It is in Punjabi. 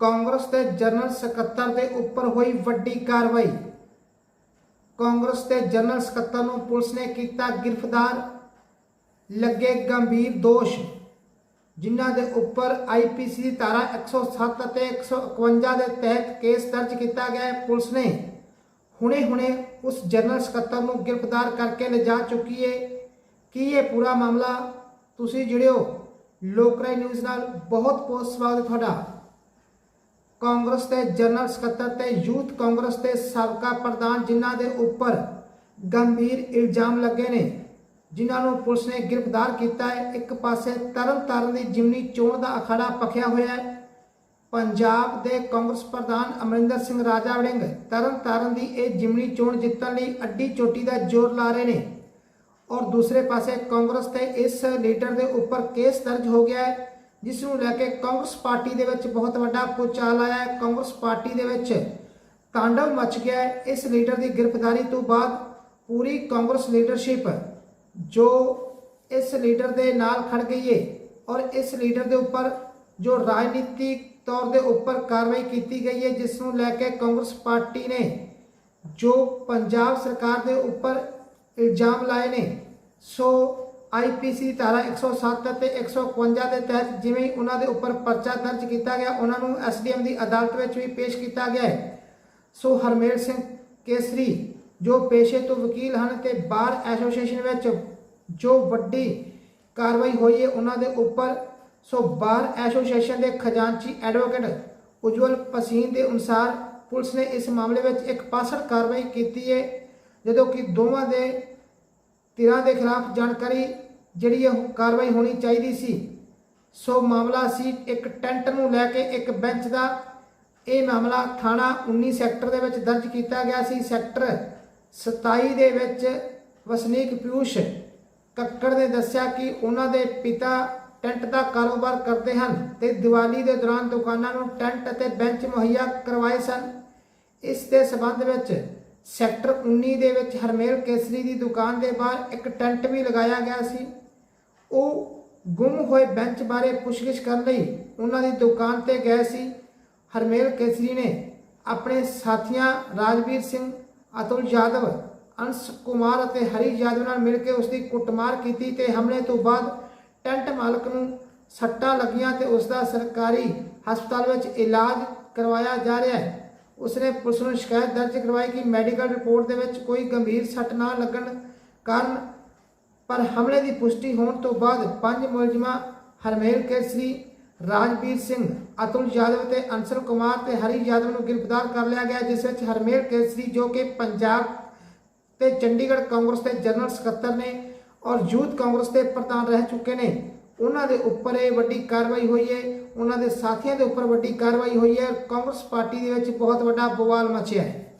ਕਾਂਗਰਸ ਦੇ ਜਨਰਲ ਸਕੱਤਰ ਦੇ ਉੱਪਰ ਹੋਈ ਵੱਡੀ ਕਾਰਵਾਈ। ਕਾਂਗਰਸ ਦੇ ਜਨਰਲ ਸਕੱਤਰ ਨੂੰ ਪੁਲਿਸ ਨੇ ਕੀਤਾ ਗ੍ਰਿਫਤਾਰ। ਲੱਗੇ ਗੰਭੀਰ ਦੋਸ਼, ਜਿਨ੍ਹਾਂ ਦੇ ਉੱਪਰ ਆਈਪੀਸੀ ਦੀ ਧਾਰਾ 107 ਅਤੇ 151 ਦੇ ਤਹਿਤ ਕੇਸ ਦਰਜ ਕੀਤਾ ਗਿਆ ਪੁਲਿਸ ਨੇ ਹੁਣੇ-ਹੁਣੇ ਉਸ ਜਨਰਲ ਸਕੱਤਰ ਨੂੰ ਗ੍ਰਿਫਤਾਰ ਕਰਕੇ ਲਿਜਾ ਚੁੱਕੀ ਹੈ ਕੀ ਇਹ ਪੂਰਾ ਮਾਮਲਾ? ਤੁਸੀਂ ਜੁੜਿਓ ਲੋਕਰਾਈ ਨਿਊਜ਼ ਨਾਲ। ਬਹੁਤ ਬਹੁਤ ਸਵਾਗਤ ਤੁਹਾਡਾ। ਕਾਂਗਰਸ ਦੇ ਜਨਰਲ ਸਕੱਤਰ ਤੇ ਯੂਥ ਕਾਂਗਰਸ ਦੇ ਸਾਬਕਾ ਪ੍ਰਧਾਨ ਜਿਨ੍ਹਾਂ ਦੇ ਉੱਪਰ ਗੰਭੀਰ ਇਲਜ਼ਾਮ ਲੱਗੇ ਨੇ, ਜਿਨ੍ਹਾਂ ਨੂੰ ਪੁਲਿਸ ਨੇ ਗ੍ਰਿਫਤਾਰ ਕੀਤਾ ਹੈ। ਇੱਕ ਪਾਸੇ ਤਰਨਤਾਰਨ ਦੀ ਜਿਮਨੀ ਚੋਣ ਦਾ ਅਖਾੜਾ ਪਖਿਆ ਹੋਇਆ ਹੈ। ਪੰਜਾਬ ਦੇ ਕਾਂਗਰਸ ਪ੍ਰਧਾਨ ਅਮਰਿੰਦਰ ਸਿੰਘ ਰਾਜਾ ਵੜਿੰਗ ਤਰਨਤਾਰਨ ਦੀ ਇਹ ਜਿਮਨੀ ਚੋਣ ਜਿੱਤਣ ਲਈ ਅੱਡੀ ਚੋਟੀ ਦਾ ਜ਼ੋਰ ਲਾ ਰਹੇ ਨੇ ਔਰ ਦੂਸਰੇ ਪਾਸੇ ਕਾਂਗਰਸ ਤੇ ਇਸ ਲੀਡਰ ਦੇ ਉੱਪਰ ਕੇਸ ਦਰਜ ਹੋ ਗਿਆ ਹੈ। ਜਿਸ ਨੂੰ ਲੈ ਕੇ ਕਾਂਗਰਸ ਪਾਰਟੀ ਦੇ ਵਿੱਚ ਬਹੁਤ ਵੱਡਾ ਪੁਚਾਲ ਆਇਆ ਹੈ। ਕਾਂਗਰਸ ਪਾਰਟੀ ਦੇ ਵਿੱਚ ਤਾਂਡਵ ਮਚ ਗਿਆ ਹੈ। ਇਸ ਲੀਡਰ ਦੀ ਗ੍ਰਿਫਤਾਰੀ ਤੋਂ ਬਾਅਦ ਪੂਰੀ ਕਾਂਗਰਸ ਲੀਡਰਸ਼ਿਪ ਜੋ ਇਸ ਲੀਡਰ ਦੇ ਨਾਲ ਖੜ ਗਈ ਹੈ ਔਰ ਇਸ ਲੀਡਰ ਦੇ ਉੱਪਰ ਜੋ ਰਾਜਨੀਤਿਕ ਤੌਰ ਦੇ ਉੱਪਰ ਕਾਰਵਾਈ ਕੀਤੀ ਗਈ ਹੈ ਜਿਸ ਨੂੰ ਲੈ ਕੇ ਕਾਂਗਰਸ ਪਾਰਟੀ ਨੇ ਜੋ ਪੰਜਾਬ ਸਰਕਾਰ ਦੇ ਉੱਪਰ ਇਲਜ਼ਾਮ ਲਾਏ ਨੇ, ਸੋ ਆਈਪੀਸੀ ਧਾਰਾ 107 ਅਤੇ 151 ਦੇ ਤਹਿਤ ਜਿਵੇਂ ਹੀ ਉਹਨਾਂ ਦੇ ਉੱਪਰ ਪਰਚਾ ਦਰਜ ਕੀਤਾ ਗਿਆ, ਉਹਨਾਂ ਨੂੰ ਐਸਡੀਐਮ ਦੀ ਅਦਾਲਤ ਵਿੱਚ ਵੀ ਪੇਸ਼ ਕੀਤਾ ਗਿਆ ਹੈ। ਸੋ ਹਰਮੇਲ ਸਿੰਘ ਕੇਸਰੀ, ਜੋ ਪੇਸ਼ੇ ਤੋਂ ਵਕੀਲ ਹਨ ਤੇ ਬਾਰ ਐਸੋਸੀਏਸ਼ਨ ਵਿੱਚ ਜੋ ਵੱਡੀ ਕਾਰਵਾਈ ਹੋਈ ਹੈ, ਉਹਨਾਂ ਦੇ ਉੱਪਰ ਸੋ ਬਾਰ ਐਸੋਸੀਏਸ਼ਨ ਦੇ ਖਜ਼ਾਨਚੀ ਐਡਵੋਕੇਟ ਉਜਵਲ ਪਸੀਨ ਦੇ ਅਨੁਸਾਰ ਪੁਲਿਸ ਨੇ ਇਸ ਮਾਮਲੇ ਵਿੱਚ ਇੱਕ ਪਾਸੜ ਕਾਰਵਾਈ ਕੀਤੀ ਹੈ, ਜਦੋਂ ਕਿ ਦੋਵਾਂ ਦੇ ਧਿਰਾਂ ਦੇ ਖਿਲਾਫ ਜਾਣਕਾਰੀ ਜਿਹੜੀ ਇਹ ਕਾਰਵਾਈ ਹੋਣੀ ਚਾਹੀਦੀ ਸੀ। ਸੋ ਮਾਮਲਾ ਸੀ ਇੱਕ ਟੈਂਟ ਨੂੰ ਲੈ ਕੇ ਇੱਕ ਬੈਂਚ ਦਾ। ਇਹ ਮਾਮਲਾ ਥਾਣਾ 19 ਸੈਕਟਰ ਦੇ ਵਿੱਚ ਦਰਜ ਕੀਤਾ ਗਿਆ ਸੀ। ਸੈਕਟਰ 27 ਦੇ ਵਿੱਚ ਵਸਨੀਕ ਪਿਊਸ਼ ਕੱਕੜ ਨੇ ਦੱਸਿਆ ਕਿ ਉਹਨਾਂ ਦੇ ਪਿਤਾ ਟੈਂਟ ਦਾ ਕਾਰੋਬਾਰ ਕਰਦੇ ਹਨ ਤੇ ਦੀਵਾਲੀ ਦੇ ਦੌਰਾਨ ਦੁਕਾਨਾਂ ਨੂੰ ਟੈਂਟ ਅਤੇ ਬੈਂਚ ਮੁਹੱਈਆ ਕਰਵਾਏ ਸਨ। ਇਸ ਦੇ ਸਬੰਧ ਵਿੱਚ ਸੈਕਟਰ 19 ਦੇ ਵਿੱਚ ਹਰਮੇਲ ਕੇਸਰੀ ਦੀ ਦੁਕਾਨ ਦੇ ਬਾਹਰ ਇੱਕ ਟੈਂਟ ਵੀ ਲਗਾਇਆ ਗਿਆ ਸੀ। ਉਹ ਗੁੰਮ ਹੋਏ ਬੈਂਚ ਬਾਰੇ ਪੁੱਛਗਿੱਛ ਕਰਨ ਲਈ ਉਹਨਾਂ ਦੀ ਦੁਕਾਨ ਤੇ ਗਏ ਸੀ। ਹਰਮੇਲ ਕੇਸਰੀ ਨੇ ਆਪਣੇ ਸਾਥੀਆਂ ਰਾਜਵੀਰ ਸਿੰਘ, ਅਤੁਲ ਯਾਦਵ, ਅੰਸ਼ ਕੁਮਾਰ ਅਤੇ ਹਰੀ ਯਾਦਵ ਨਾਲ ਮਿਲ ਕੇ ਉਸ ਦੀ ਕੁੱਟਮਾਰ ਕੀਤੀ ਤੇ ਹਮਲੇ ਤੋਂ ਬਾਅਦ ਟੈਂਟ ਮਾਲਕ ਨੂੰ ਸੱਟਾਂ ਲੱਗੀਆਂ ਤੇ ਉਸ ਦਾ ਸਰਕਾਰੀ ਹਸਪਤਾਲ ਵਿੱਚ ਇਲਾਜ ਕਰਵਾਇਆ ਜਾ ਰਿਹਾ ਹੈ। ਉਸਨੇ ਪੁਲਿਸ ਨੂੰ ਸ਼ਿਕਾਇਤ ਦਰਜ ਕਰਵਾਈ ਕਿ ਮੈਡੀਕਲ ਰਿਪੋਰਟ ਦੇ ਵਿੱਚ ਕੋਈ ਗੰਭੀਰ ਸੱਟ ਨਾ ਲੱਗਣ ਕਾਰਨ ਪਰ ਹਮਲੇ ਦੀ ਪੁਸ਼ਟੀ ਹੋਣ ਤੋਂ ਬਾਅਦ ਪੰਜ ਮੁਲਜ਼ਮਾਂ ਹਰਮੇਲ ਕੇਸਰੀ, ਰਾਜਵੀਰ ਸਿੰਘ, ਅਤੁਲ ਯਾਦਵ ਤੇ ਅੰਸਲ ਕੁਮਾਰ ਤੇ ਹਰੀ ਯਾਦਵ ਨੂੰ ਗ੍ਰਿਫਤਾਰ ਕਰ ਲਿਆ ਗਿਆ, ਜਿਸ ਵਿੱਚ ਹਰਮੇਲ ਕੇਸਰੀ ਜੋ ਕਿ ਪੰਜਾਬ ਤੇ ਚੰਡੀਗੜ੍ਹ ਕਾਂਗਰਸ ਦੇ ਜਨਰਲ ਸਕੱਤਰ ਨੇ ਔਰ ਯੂਥ ਕਾਂਗਰਸ ਦੇ ਪ੍ਰਧਾਨ ਰਹਿ ਚੁੱਕੇ ਨੇ, ਉਹਨਾਂ ਦੇ ਉੱਪਰ ਇਹ ਵੱਡੀ ਕਾਰਵਾਈ ਹੋਈ ਹੈ, ਉਹਨਾਂ ਦੇ ਸਾਥੀਆਂ ਦੇ ਉੱਪਰ ਵੱਡੀ ਕਾਰਵਾਈ ਹੋਈ ਹੈ, ਕਾਂਗਰਸ ਪਾਰਟੀ ਦੇ ਵਿੱਚ ਬਹੁਤ ਵੱਡਾ ਬਵਾਲ ਮਚਿਆ ਹੈ।